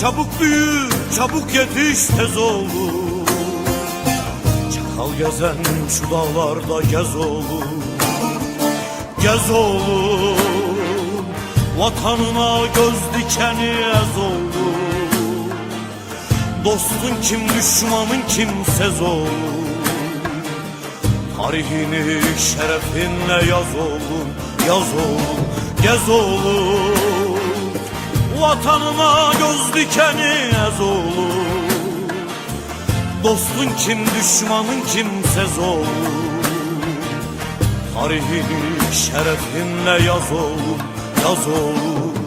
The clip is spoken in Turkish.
Çabuk büyü, çabuk yetiş tez oğlum Çakal gezen şu dağlarda gez oğlum Gez oğlum Vatanına göz dikeni ez oğlum Dostun kim düşmanın kimsez oğlum Tarihini şerefinle yaz oğlum Yaz oğlum, gez oğlum Vatanına göz dikeni ez oğlum Dostun kim düşmanın kimsez oğlum Tarihini şerefinle yaz oğlum Yaz oğlum